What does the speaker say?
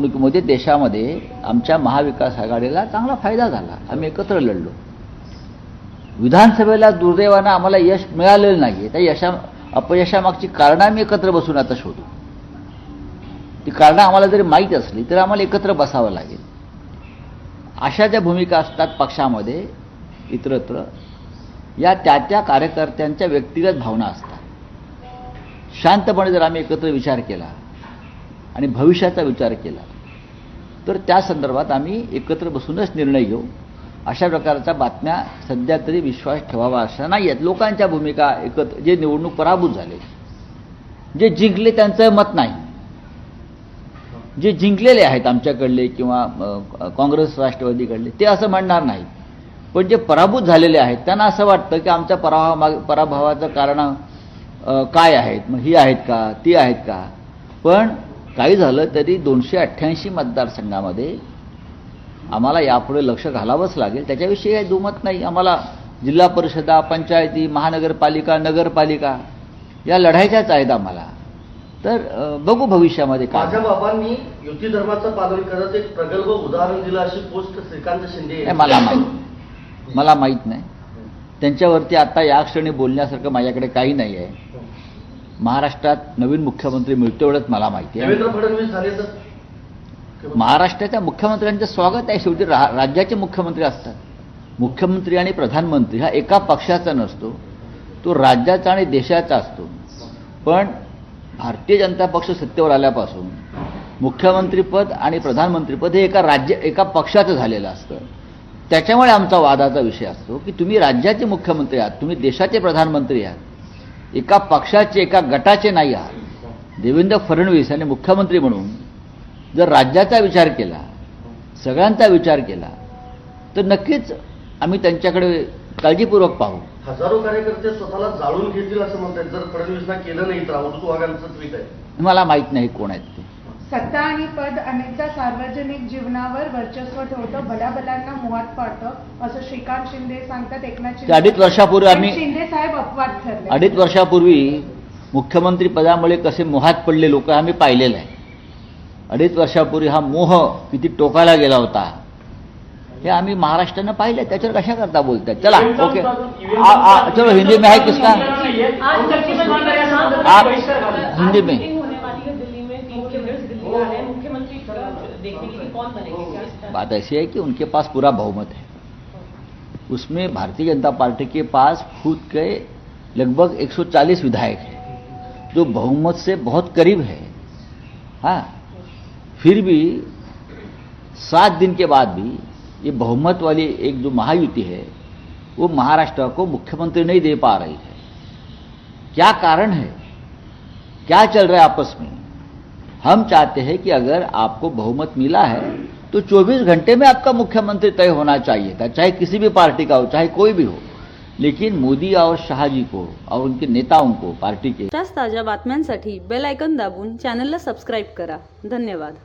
निवडणुकीमध्ये देशामध्ये आमच्या महाविकास आघाडीला चांगला फायदा झाला. आम्ही एकत्र लढलो. विधानसभेला दुर्दैवानं आम्हाला यश मिळालेलं नाही त्या यशा अपयशामागची कारणं आम्ही एकत्र बसून आता शोधू. ती कारणं आम्हाला जरी माहीत असली तर आम्हाला एकत्र बसावं लागेल. अशा ज्या भूमिका असतात पक्षामध्ये इतरत्र या त्या त्या कार्यकर्त्यांच्या व्यक्तिगत भावना असतात. शांतपणे जर आम्ही एकत्र विचार केला आणि भविष्याचा विचार केला. तर त्या संदर्भात आम्ही एकत्र बसूनच निर्णय घेऊ. अशा प्रकारच्या बातम्या सध्या तरी विश्वास ठेवावा अशा नाही आहेत लोकांच्या भूमिका एकत्र जे निवडणूक पराभूत झाले जे जिंकले त्यांचं मत नाही. जे जिंकलेले आहेत आमच्याकडले किंवा काँग्रेस राष्ट्रवादीकडले ते असं म्हणणार नाही. पण जे पराभूत झालेले आहेत त्यांना असं वाटतं की आमच्या पराभा पराभवाचं कारण काय आहेत? मग ही आहेत का? ती आहेत का? पण काही झालं तरी दोनशे अठ्ठ्याऐंशी मतदारसंघामध्ये आम्हाला यापुढे लक्ष घालावंच लागेल. त्याच्याविषयी काही दुमत नाही. आम्हाला जिल्हा परिषदा पंचायती महानगरपालिका नगरपालिका या लढायच्याच आहेत आम्हाला. तर बघू भविष्यामध्ये माझ्या बाबांनी युती धर्माचं पालन करत एक प्रगल्भ उदाहरण दिलं अशी पोस्ट श्रीकांत शिंदे मला माहीत मला माहीत नाही. त्यांच्यावरती आता या क्षणी बोलण्यासारखं माझ्याकडे काही नाही आहे. महाराष्ट्रात नवीन मुख्यमंत्री मिळतो एवढंच मला माहिती आहे. महाराष्ट्राच्या मुख्यमंत्र्यांचं स्वागत आहे. शेवटी रा राज्याचे मुख्यमंत्री असतात. मुख्यमंत्री आणि प्रधानमंत्री हा एका पक्षाचा नसतो. तो राज्याचा आणि देशाचा असतो. पण भारतीय जनता पक्ष सत्तेवर आल्यापासून मुख्यमंत्रीपद आणि प्रधानमंत्रीपद हे एका राज्य एका पक्षाचं झालेलं असतं. त्याच्यामुळे आमचा वादाचा विषय असतो की तुम्ही राज्याचे मुख्यमंत्री आहात तुम्ही देशाचे प्रधानमंत्री आहात. एका पक्षाचे एका गटाचे नाही आहात. देवेंद्र फडणवीस यांनी मुख्यमंत्री म्हणून जर राज्याचा विचार केला सगळ्यांचा विचार केला तर नक्कीच आम्ही त्यांच्याकडे काळजीपूर्वक पाहू. हजारो कार्यकर्ते स्वतःला जाळून घेतील असं म्हणतात जर फडणवीसना केलं नाही तर ट्विट आहे. मला माहीत नाही कोण आहेत ते. सत्ता आणि पद अनेकदा सार्वजनिक जीवनावर वर्चस्व ठेवतं भल्याभल्यांना मुहात पाडतं असं श्रीकांत शिंदे सांगतात एकनाथ ते अडीच वर्षापूर्वी आम्ही- शिंदे साहेब अपवाद ठरले. अडीच वर्षापूर्वी मुख्यमंत्री पदामुळे कसे मोहात पडले लोक आम्ही पाहिलेलं आहे. अडीच वर्षापूर्वी हा मोह किती टोकाला गेला होता हे आम्ही महाराष्ट्रानं पाहिलं त्याच्यावर कशा करता बोलतात चला ओके. आ, आ, चलो हिंदी में है किसका? आप। हिंदी में। मुख्यमंत्री देखने के कौन बनेंगे? बात ऐसी है कि उनके पास पूरा बहुमत है। उसमें भारतीय जनता पार्टी के पास खुद के लगभग 140 विधायक हैं जो बहुमत से बहुत करीब है। हाँ फिर भी सात दिन के बाद भी ये बहुमत वाली एक जो महायुति है वो महाराष्ट्र को मुख्यमंत्री नहीं दे पा रही है। क्या कारण है? क्या चल रहा है आपस में? हम चाहते हैं कि अगर आपको बहुमत मिला है तो 24 घंटे में आपका मुख्यमंत्री तय होना चाहिए था, चाहे किसी भी पार्टी का हो, चाहे कोई भी हो। लेकिन मोदी और शाह जी को और उनके नेताओं को पार्टी के ताज़ा बातम्यांसाठी बेल आयकन दाबून चॅनलला सबस्क्राईब करा. धन्यवाद.